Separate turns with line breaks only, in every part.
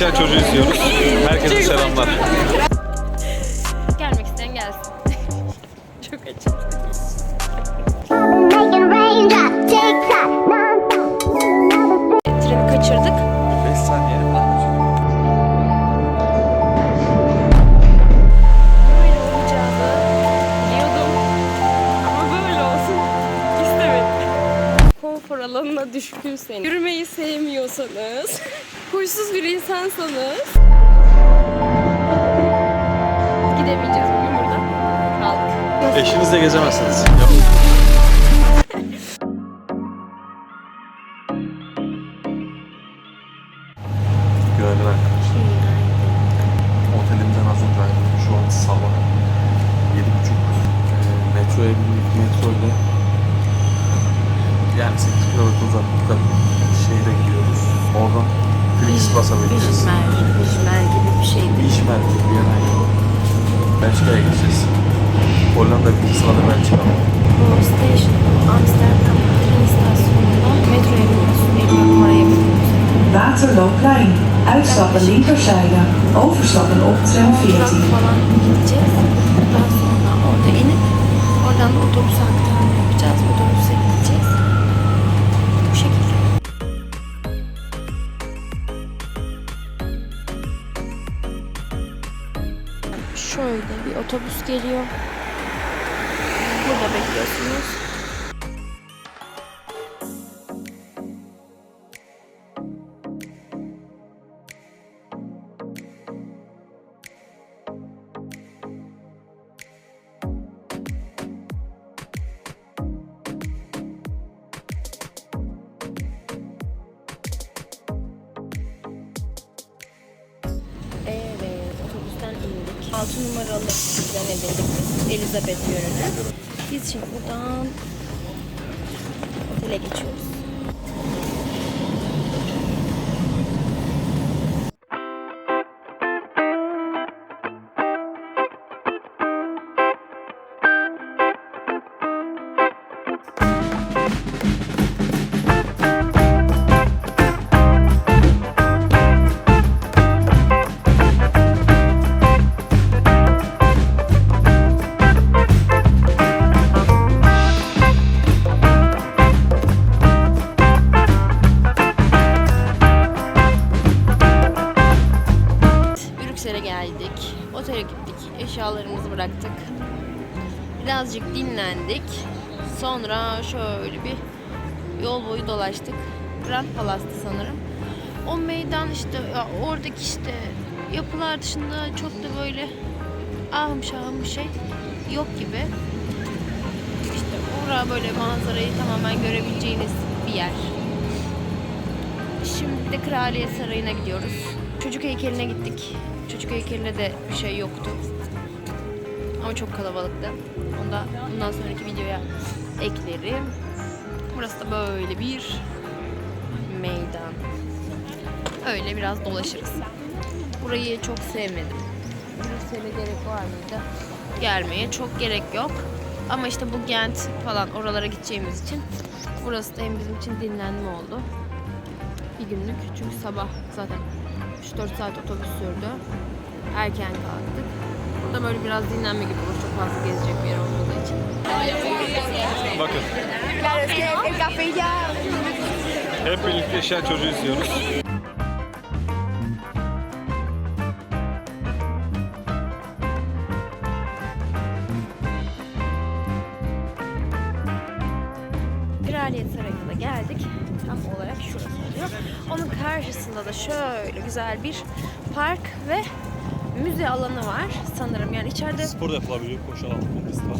yaşayan çocuğu izliyoruz. Herkese selamlar.
İnsansanız gidemeyeceğiz bugün burada. Kaldık.
Eşinizle gezemezsiniz. Yapın.
Tram 14.
falan gideceğiz. Daha sonra orada inip oradan da otobüse aktarma yapacağız. Otobüse gideceğiz. Bu şekilde. Şöyle bir otobüs geliyor. Burada bekliyorsunuz. 6 numaralı trene bindik biz. Elizabeth yönüne. Biz şimdi buradan otele geçiyoruz. Otele gittik. Eşyalarımızı bıraktık. Birazcık dinlendik. Sonra şöyle bir yol boyu dolaştık. Grand Palace'tı sanırım. O meydan işte oradaki işte yapılar dışında çok da böyle ahım şahım bir şey yok gibi. İşte orada böyle manzarayı tamamen görebileceğiniz bir yer. Şimdi de Kraliyet Sarayı'na gidiyoruz. Çocuk heykeline gittik. Çocuk heykelinde de bir şey yoktu. Ama çok kalabalıktı. Onu da bundan sonraki videoya eklerim. Burası da böyle bir meydan. Öyle biraz dolaşırız. Burayı çok sevmedim. Brüksel'e gerek var mıydı? Gelmeye çok gerek yok. Ama işte bu Gent falan oralara gideceğimiz için burası da hem bizim için dinlenme oldu bir günlük. Çünkü sabah zaten 3-4 saat otobüs sürdü. Erken kalktık. Burada böyle biraz dinlenme gibi olur. Çok fazla gezecek bir yer olmadığı için.
Bakın. Hep birlikte yaşayan çocuğu izliyoruz.
Kraliyet Sarayı'na geldik. Tam olarak şurası oluyor. Onun karşısında da şöyle güzel bir park ve müze alanı var sanırım. Yani içeride
Spor yapılabiliyor. Koşu pist var.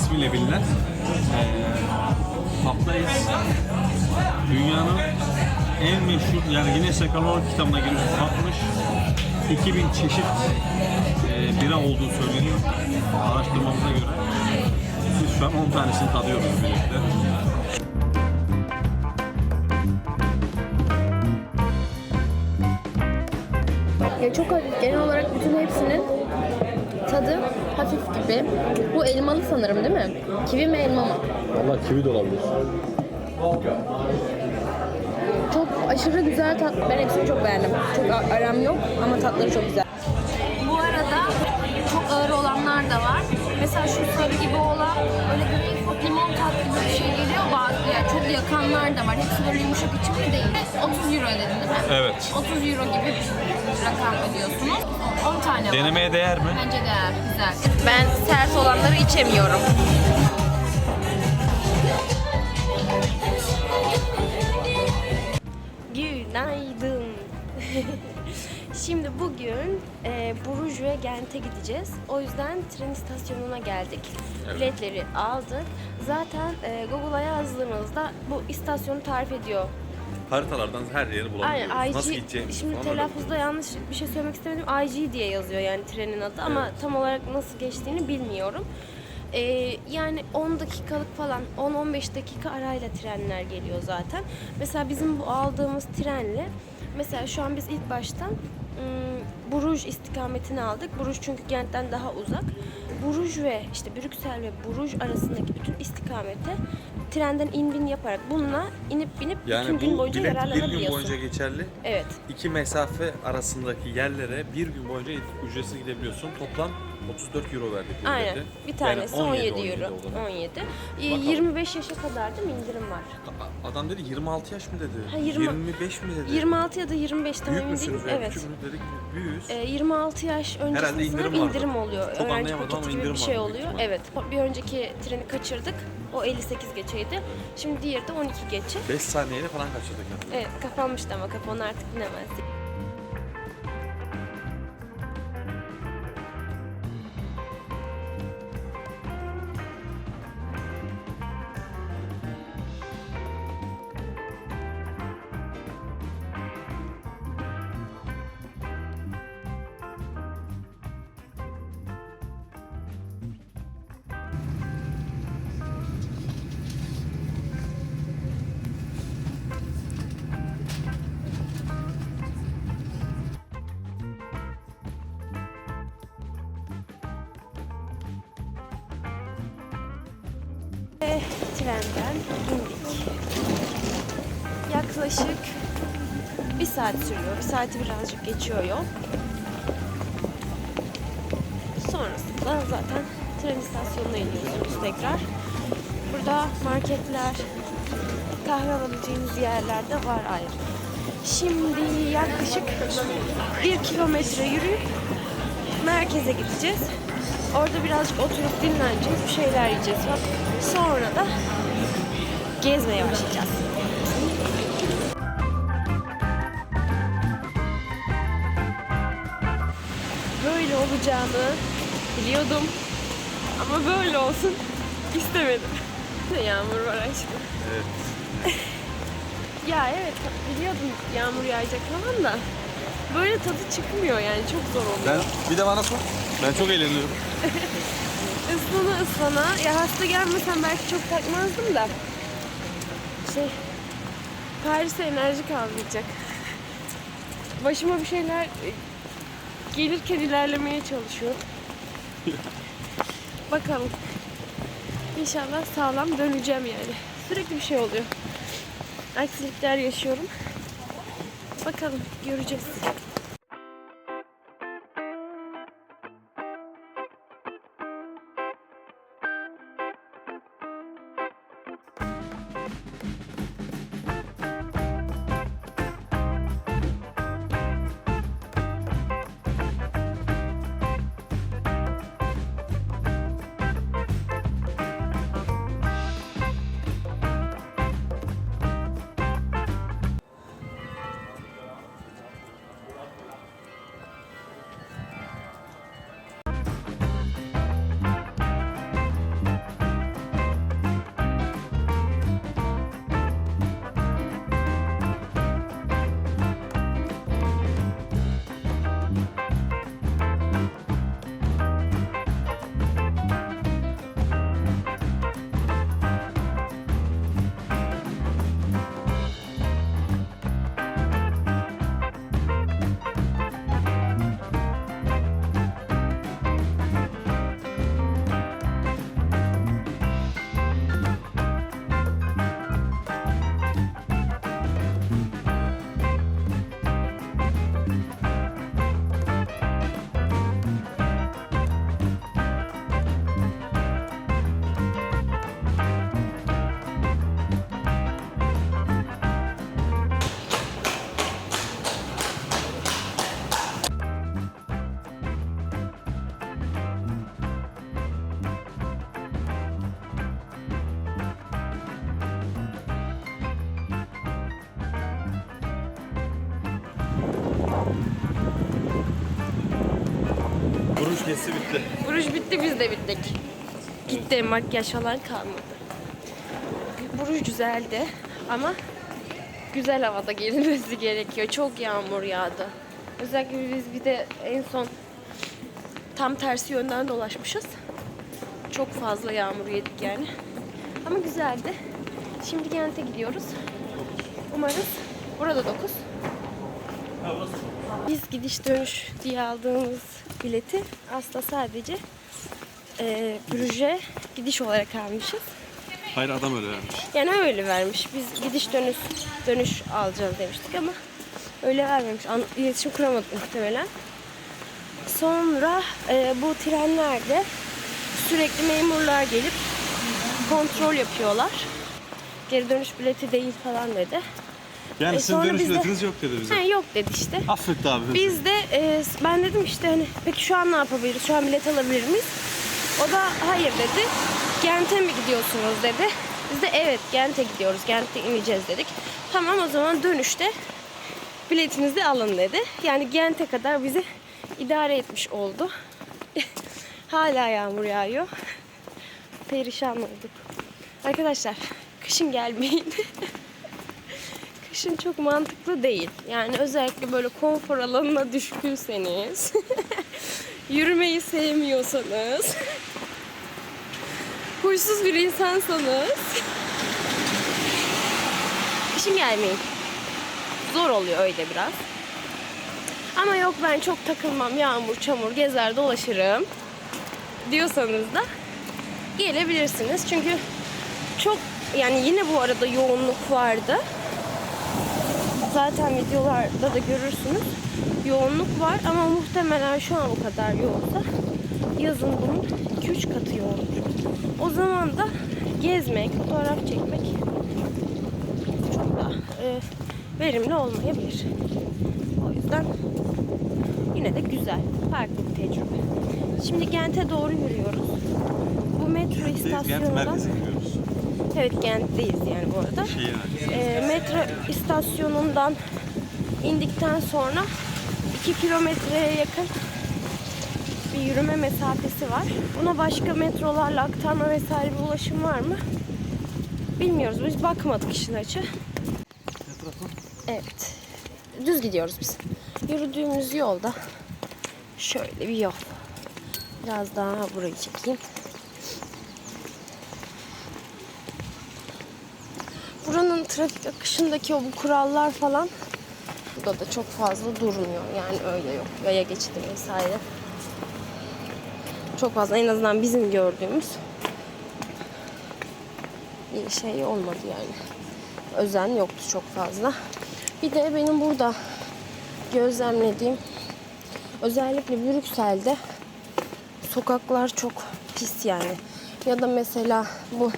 İsmiyle bilinen e. Dünyanın en meşhur yani Guinness Rekorlar kitabına girmiş satmış 2000 çeşit e, bira olduğu söyleniyor araştırmamıza göre. Biz şu an 10 tanesini tadıyoruz birlikte.
Ya çok hafif. Genel olarak bütün hepsinin tadı hafif gibi. Bu elmalı sanırım değil mi? Kivi mi elma mı?
Valla kivi de olabilir.
Çok aşırı güzel tat. Ben hepsini çok beğendim. Çok aram yok ama tatları çok güzel. Bu arada çok ağır olanlar da var. Mesela şu yakanlar da var. Hepsi böyle yumuşak içimli değil. 30 euro dedin değil mi?
Evet.
30 euro gibi bir rakam ödüyorsunuz. 10 tane var.
Denemeye değer mi?
Bence değer. Güzel. Ben sert olanları içemiyorum. Günaydın. Şimdi bugün e, Bruges ve Gent'e gideceğiz. O yüzden tren istasyonuna geldik. Biletleri aldık. Zaten e, Google'a yazdığınızda bu istasyonu tarif ediyor.
Haritalardan her yeri bulabiliyoruz.
Aynen IG.
Nasıl gideceğimizi
Şimdi
falan öyle
telaffuzda yanlış bir şey söylemek istemedim. IG diye yazıyor yani trenin adı ama tam olarak nasıl geçtiğini bilmiyorum. Ee, yani 10 dakikalık falan 10-15 dakika arayla trenler geliyor zaten. Mesela bizim bu aldığımız trenle mesela şu an biz ilk baştan ım, Bruges istikametini aldık. Bruges çünkü Gent'ten daha uzak. Bruges ve işte Brüksel ve Bruges arasındaki bütün istikamete trenden in bin yaparak bununla inip binip bütün
Yani
gün
bu
boyunca
bilet bir gün
yararlanabiliyorsun.
boyunca geçerli.
Evet.
İki mesafe arasındaki yerlere bir gün boyunca ücretsiz gidebiliyorsun. Toplam 34 euro verdik
Aynen.
bilete.
Bir tanesi
Yani
17,
17
euro.
oldu.
17. Ee,
Bakalım.
25 yaşa kadar da indirim var.
Adam dedi 26 yaş mı dedi?
Ha, 20
25 mi dedi?
26 ya da 25 tam emin değilim.
Evet. Küçük dedik büyüğüz.
Ee, 26 yaş öncesinde
Herhalde
sanırım
indirim
indirim oluyor.
Çok
Öğrenci paketi gibi bir şey oluyor. Evet. Bir önceki treni kaçırdık. O 58 geçeydi. Şimdi diğeri de 12 geçe.
5 saniyeyle falan kaçırdık yani.
Evet kapanmıştı ama kapanı artık binemez. Trenden indik. Yaklaşık bir saat sürüyor. Bir saati birazcık geçiyor yol. Sonrasında zaten tren istasyonuna iniyorsunuz tekrar. Burada marketler, kahve alabileceğiniz yerler de var ayrı. Şimdi yaklaşık bir kilometre yürüyüp merkeze gideceğiz. Orada birazcık oturup dinleneceğiz, bir şeyler yiyeceğiz falan. Sonra da gezmeye başlayacağız. Böyle olacağını biliyordum. Ama böyle olsun istemedim. Ne yağmur var aşkım.
Evet.
Ya evet biliyordum yağmur yağacak falan da böyle tadı çıkmıyor yani çok zor oluyor.
Ben bir de bana sor. Ben çok eğleniyorum.
Islana ıslana. Ya hasta gelmesem belki çok takmazdım da. Şey, Paris'e enerji kalmayacak. Başıma bir şeyler e, gelirken ilerlemeye çalışıyorum. Bakalım. İnşallah sağlam döneceğim yani. Sürekli bir şey oluyor. Aksilikler yaşıyorum. Bakalım göreceğiz.
Bitti
biz de bittik. Gitti makyaj falan kalmadı. Buruş güzeldi ama güzel havada gelinmesi gerekiyor. Çok yağmur yağdı. Özellikle biz bir de en son tam tersi yönden dolaşmışız. Çok fazla yağmur yedik yani. Ama güzeldi. Şimdi Gent'e gidiyoruz. Umarız burada 9. Biz gidiş dönüş diye aldığımız bileti aslında sadece e, Brüj'e gidiş olarak almışız.
Hayır adam öyle vermiş.
Yani öyle vermiş. Biz gidiş dönüş dönüş alacağız demiştik ama öyle vermemiş. An, iletişim kuramadık muhtemelen. Sonra e, bu trenlerde sürekli memurlar gelip kontrol yapıyorlar. Geri dönüş bileti değil falan dedi.
Yani
E,
sizin dönüş
de-
biletiniz yok dedi bize.
Ha, yok dedi işte.
Affetti abi.
Biz de e, ben dedim işte hani peki şu an ne yapabiliriz? Şu an bilet alabilir miyiz? O da hayır dedi. Gent'e mi gidiyorsunuz dedi. Biz de evet Gent'e gidiyoruz. Gent'te ineceğiz dedik. Tamam o zaman dönüşte biletinizi alın dedi. Yani Gent'e kadar bizi idare etmiş oldu. Hala yağmur yağıyor. Perişan olduk. Arkadaşlar kışın gelmeyin. Kışın çok mantıklı değil. Yani özellikle böyle konfor alanına düşkünseniz, yürümeyi sevmiyorsanız, huysuz bir insansanız, kışın gelmeyin. Zor oluyor öyle biraz. Ama yok ben çok takılmam, yağmur, çamur, gezer dolaşırım diyorsanız da gelebilirsiniz. Çünkü çok yani yine bu arada yoğunluk vardı. Zaten videolarda da görürsünüz. Yoğunluk var ama muhtemelen şu an o kadar yoğunsa yazın bunun 2-3 katı yoğundur. O zaman da gezmek, fotoğraf çekmek çok da e, verimli olmayabilir. O yüzden yine de güzel, farklı bir tecrübe. Şimdi Gent'e doğru yürüyoruz. Bu metro istasyonundan... Evet Gent'teyiz yani bu arada. E, metro istasyonundan indikten sonra 2 kilometreye yakın bir yürüme mesafesi var. Buna başka metrolarla aktarma vesaire bir ulaşım var mı? Bilmiyoruz. Biz bakmadık işin açı. Evet. Düz gidiyoruz biz. Yürüdüğümüz yolda şöyle bir yol. Biraz daha burayı çekeyim. Buranın trafik akışındaki o bu kurallar falan burada da çok fazla durmuyor. Yani öyle yok. Yaya geçidi vesaire. Çok fazla en azından bizim gördüğümüz bir şey olmadı yani. Özen yoktu çok fazla. Bir de benim burada gözlemlediğim özellikle Brüksel'de sokaklar çok pis yani. Ya da mesela bu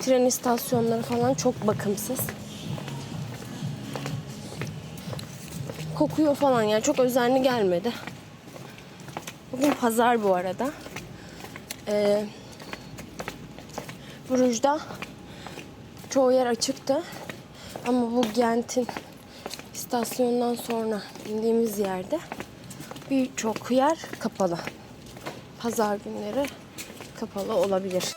tren istasyonları falan çok bakımsız. Kokuyor falan yani çok özenli gelmedi. Bugün pazar bu arada. Ee, Bruj'da çoğu yer açıktı. Ama bu Gent'in istasyondan sonra indiğimiz yerde birçok yer kapalı. Pazar günleri kapalı olabilir.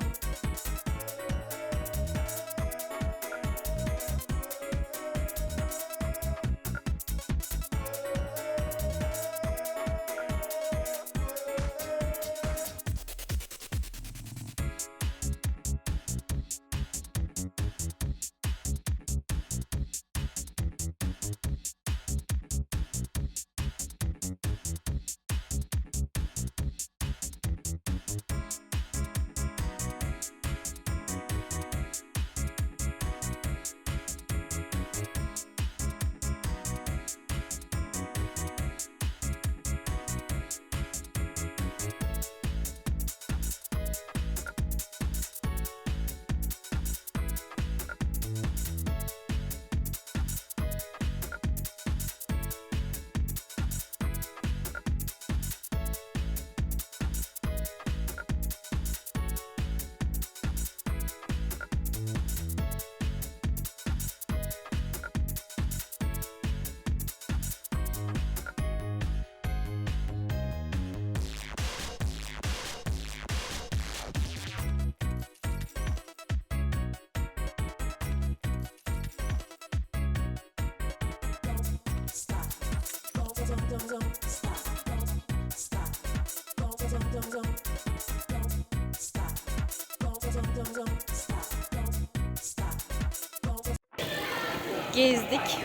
gezdik.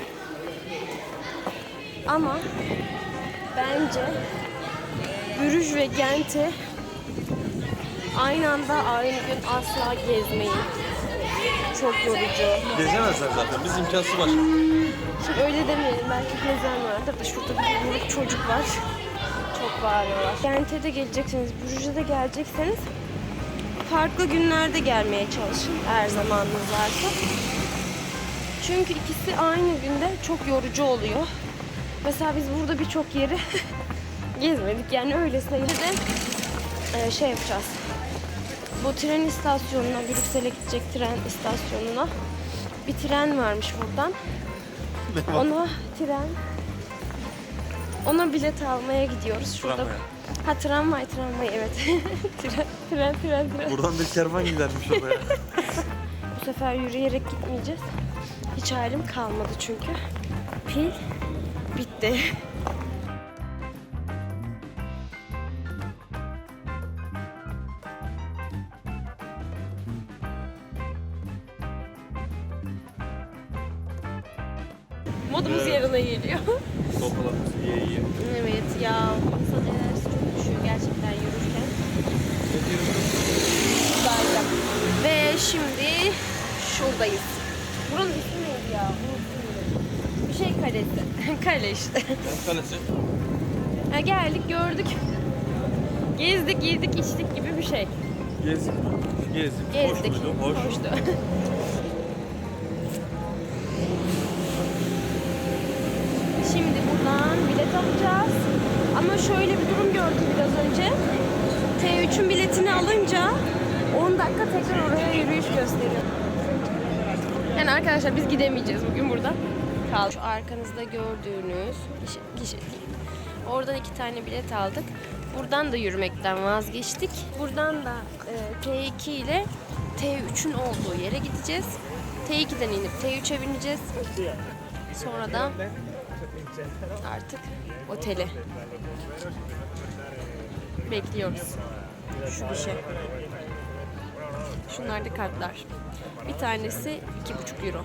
Ama bence Brüj ve Gent'i aynı anda aynı gün asla gezmeyin. Çok yorucu.
Gezemezler zaten. Biz imkansız başka.
Şimdi öyle demeyelim. Belki gezen vardır da şurada bir grup çocuk var. Çok bağırıyorlar. Gent'e de gelecekseniz, Brüj'e de gelecekseniz farklı günlerde gelmeye çalışın eğer zamanınız varsa. Çünkü ikisi aynı günde çok yorucu oluyor. Mesela biz burada birçok yeri gezmedik yani öyle de e, şey yapacağız. Bu tren istasyonuna, Brüksel'e gidecek tren istasyonuna bir tren varmış buradan. Ona tren ona bilet almaya gidiyoruz. Şurada
Tramvaya.
Ha tramvay tramvay evet. tren tren tren tren.
Buradan bir kervan gidermiş oraya.
Bu sefer yürüyerek gitmeyeceğiz. Hiç halim kalmadı çünkü. Pil bitti. Modumuz yarına geliyor.
Sofralarımızı yiye yiye.
evet ya insan enerjisi çok düşüyor gerçekten yürürken. Bayram. Ve şimdi şuradayız. Buranın ismi neydi ya? Bir şey kalesi. Kale işte.
Kalesi.
Ha, geldik gördük. Gezdik, yedik, içtik gibi bir şey.
Gezdik. Gezdik.
Gezdik.
Hoş muydu? Hoş.
Hoştu. alacağız. Ama şöyle bir durum gördüm biraz önce. T3'ün biletini alınca 10 dakika tekrar oraya yürüyüş gösteriyor. Yani arkadaşlar biz gidemeyeceğiz bugün burada. Kal. Şu arkanızda gördüğünüz kişi, kişi Oradan iki tane bilet aldık. Buradan da yürümekten vazgeçtik. Buradan da e, T2 ile T3'ün olduğu yere gideceğiz. T2'den inip T3'e bineceğiz. Sonra da artık otele bekliyoruz. Şu bir şey. Şunlar da kartlar. Bir tanesi 2,5 euro.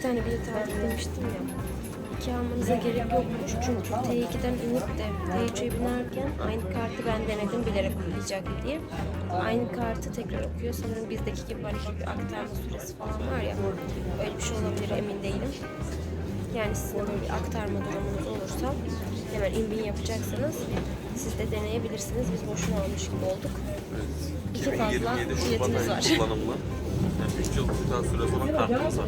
İki tane bilet demiştim ya. İki almanıza gerek yokmuş. Çünkü T2'den inip de T3'e binerken aynı kartı ben denedim bilerek okuyacak diye. Aynı kartı tekrar okuyor. Sanırım bizdeki gibi hani bir aktarma süresi falan var ya. Öyle bir şey olabilir emin değilim. Yani sizin böyle bir aktarma durumunuz olursa hemen in-bin yapacaksanız siz de deneyebilirsiniz. Biz boşuna almış gibi olduk. İki fazla
27 Şubat
biletimiz
ayı
var.
kullanımlı. Yani 3 yıllık daha süre sonra kartımız var.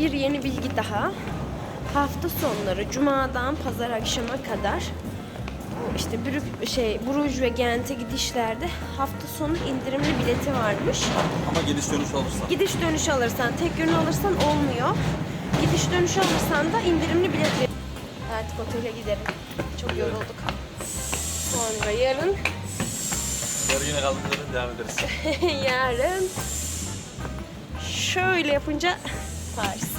Bir yeni bilgi daha. Hafta sonları cumadan pazar akşama kadar işte Brük, şey Bruges ve Gent'e gidişlerde hafta sonu indirimli bileti varmış.
Ama gidiş dönüş alırsan.
Gidiş dönüş alırsan, tek yönlü alırsan olmuyor. Gidiş dönüş alırsan da indirimli bilet ver- Artık otele gidelim. Çok yorulduk. Sonra yarın,
Yarın yine kaldığımız yerden devam ederiz.
yarın şöyle yapınca Paris.